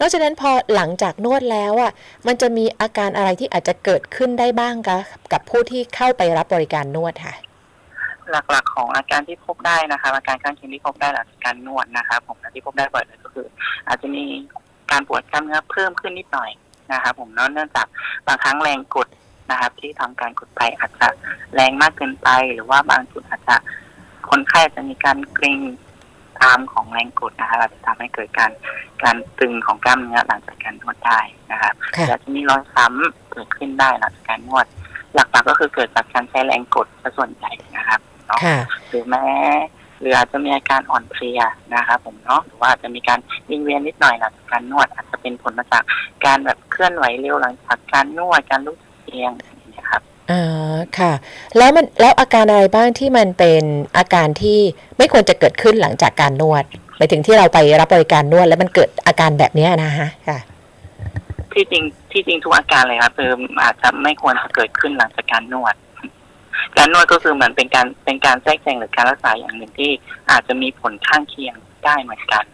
นอกจากนั้นพอหลังจากนวดแล้วอะมันจะมีอาการอะไรที่อาจจะเกิดขึ้นได้บ้างคะกับผู้ที่เข้าไปรับบริการนวดค่ะ หลักๆ ของอาการที่พบได้นะครับอาการข้างเคียงที่พบได้หลังจากการนวดนะครับผมที่พบได้บ่อยเลยก็คือ อาจจะมีการปวดกล้ามเนื้อเพิ่มขึ้นนิดหน่อยนะครับผมเนาะเนื่องจากบางครั้งแรงกดนะครับ ที่ทำการกดไปอาจจะแรงมากเกินไป หรือว่าบางจุดอาจจะคนไข้อาจจะมีการเกร็ง ตามของแรงกดนะครับอาจจะทำให้เกิดการการตึงของกล้ามเนื้อหลังจากการนวดได้นะครับค่ะอาจจะมีรอยช้ำเกิดขึ้นได้หลังจากการนวด หลักๆก็คือเกิดจากการใช้แรงกดซะส่วนใหญ่นะครับเนาะ ค่ะ หรือแม้หรืออาจจะมีอาการอ่อนเพลียนะครับผมเนาะหรือว่าอาจจะมีการวิงเวียนนิดหน่อยหลังจากการนวดอาจจะเป็นผลมาจากการแบบเคลื่อนไหวเร็วหลังจากการนวดการลุกเอียงอย่างเงี้ยครับอ่า ค่ะ แล้วมันแล้วอาการอะไรบ้างที่มันเป็นอาการที่ไม่ควรจะเกิดขึ้นหลังจากการนวดไปถึงที่เราไปรับบริการนวดแล้วมันเกิดอาการแบบเนี้ยนะฮะค่ะ ที่จริงที่จริงทุกอาการเลยครับคืออาจจะไม่ควรจะเกิดขึ้นหลังจากการนวด การนวดก็คือเหมือนเป็นการเป็นการแทรกแซงหรือการรักษาอย่างหนึ่งที่อาจจะมีผลข้างเคียงได้เหมือนกัน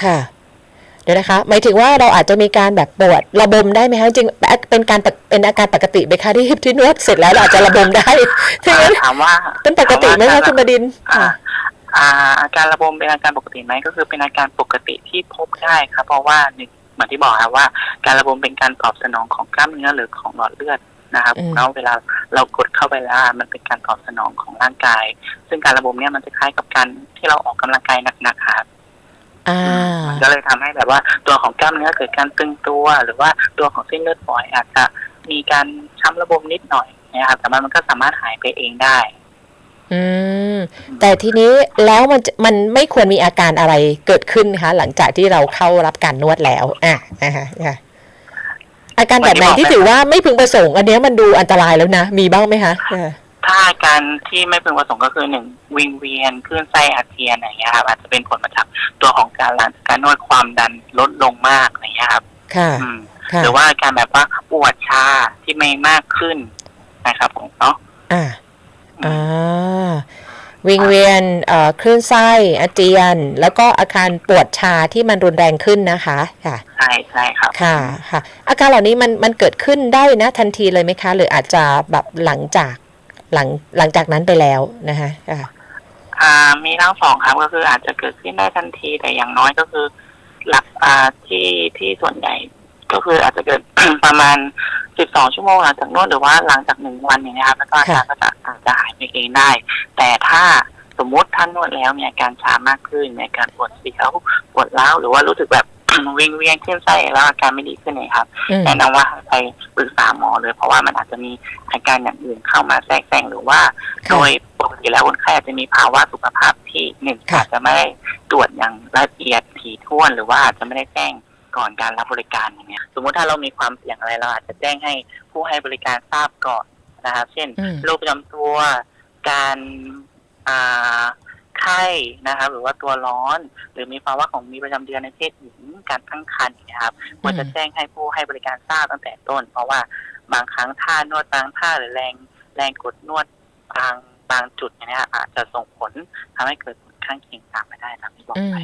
ค่ะ เดี๋ยวนะคะ หมายถึงว่าเราอาจจะมีการแบบปวดระบมได้ไหมคะจริงๆเป็นการปกเป็นอาการปกติไหมคะที่ที่นวดเสร็จแล้วเราอาจจะระบมได้ถ้างั้นถามว่าเป็นปกติไหมคะคุณบดินทร์อ่าค่ะอ่าอาการระบมเป็นอาการปกติไหมก็คือเป็นอาการปกติที่พบได้ครับเพราะว่าหนึ่งเหมือนที่บอกครับว่า การระบมเป็นการตอบสนองของกล้ามเนื้อหรือของหลอดเลือดนะครับอืมแล้วเวลาเรากดเข้าไปแล้วมันเป็นการตอบสนองของร่างกาย ซึ่งการระบมเนี่ยมันจะคล้ายกับการที่เราออกกำลังกายหนักๆครับ อ่า มันก็เลยทำให้แบบว่าตัวของกล้ามเนื้อเกิดการตึงตัว หรือว่าตัวของเส้นเลือดฝอยอาจจะมีการช้ำระบมนิดหน่อยนะครับแต่ว่ามันก็สามารถหายไปเองได้ อืม แต่ทีนี้แล้วมันจะมันไม่ควรมีอาการอะไรเกิดขึ้นคะหลังจากที่เราเข้ารับการนวดแล้ว อะนะคะค่ะอาการแบบไหนที่ถือว่าไม่พึงประสงค์ อันเนี้ยมันดูอันตรายแล้วนะ มีบ้างไหมคะค่ะ ถ้าอาการที่ไม่พึงประสงค์ก็คือหนึ่งวิงเวียนคลื่นไส้อาเจียนอย่างเงี้ยครับอาจจะเป็นผลมาจากตัวของ การหลังจากการนวดความดันลดลงมากอย่างเงี้ยครับ ค่ะ อืม ค่ะ หรือว่าอาการแบบว่าปวดชาที่ไม่มากขึ้นนะครับผมเนาะอ่าอืมอ่าวิงเวียนเอ่อคลื่นไส้อาเจียน แล้วก็อาการปวดชาที่มันรุนแรงขึ้นนะคะ ค่ะ ใช่ใช่ครับ ค่ะ ค่ะ อาการเหล่านี้มันมันเกิดขึ้นได้นะทันทีเลยไหมคะ หรืออาจจะแบบหลังจากหลังหลังจากนั้นไปแล้วนะคะค่ะ อ่ามีทั้งสองครับก็คืออาจจะเกิดขึ้นได้ทันทีแต่อย่างน้อยก็คือ หลักอ่าที่ที่ส่วนใหญ่ก็คืออาจจะเกิด ประมาณ 12 ชั่วโมงหลังจากนวดหรือว่าหลังจากหนึ่งวันอย่างเงี้ยครับแล้วก็อาการก็จะอาจจะหายไปเองได้ แต่ถ้าสมมติท่านนวดแล้วมีอาการชามากขึ้นมีอาการปวดเสียวปวดร้าวหรือว่ารู้สึกแบบ วิงเวียนขึ้นไส้แล้วอาการไม่ดีขึ้นเนี่ยครับอืมแนะนำว่าให้ไปปรึกษาหมอเลย เพราะว่ามันอาจจะมีอาการอย่างอื่นเข้ามาแทรกแซงหรือว่าค่ะโดยปกติแล้วคนไข้อาจจะมีภาวะสุขภาพที่หนึ่งค่ะอาจจะไม่ได้ตรวจอย่างละเอียดถี่ถ้วนหรือว่าอาจจะไม่ได้แจ้งก่อนการรับบริการอย่างเงี้ยสมมุติถ้าเรามีความเสี่ยงอะไรเราอาจจะแจ้งให้ผู้ให้บริการทราบก่อนนะครับ เช่นอืมโรคประจำตัวการอ่า ไข้นะครับ หรือว่าตัวร้อน หรือมีภาวะของมีประจำเดือนในเพศหญิงการตั้งครรภ์อย่างเงี้ยครับควรจะแจ้งให้ผู้ให้บริการทราบตั้งแต่ต้น เพราะว่าบางครั้งท่านวดบางท่าหรือแรงแรงกดนวดบางบางจุดเนี่ยอาจจะส่งผลทำให้เกิดผลข้างเคียงตามมาได้ตามที่บอกอืไปม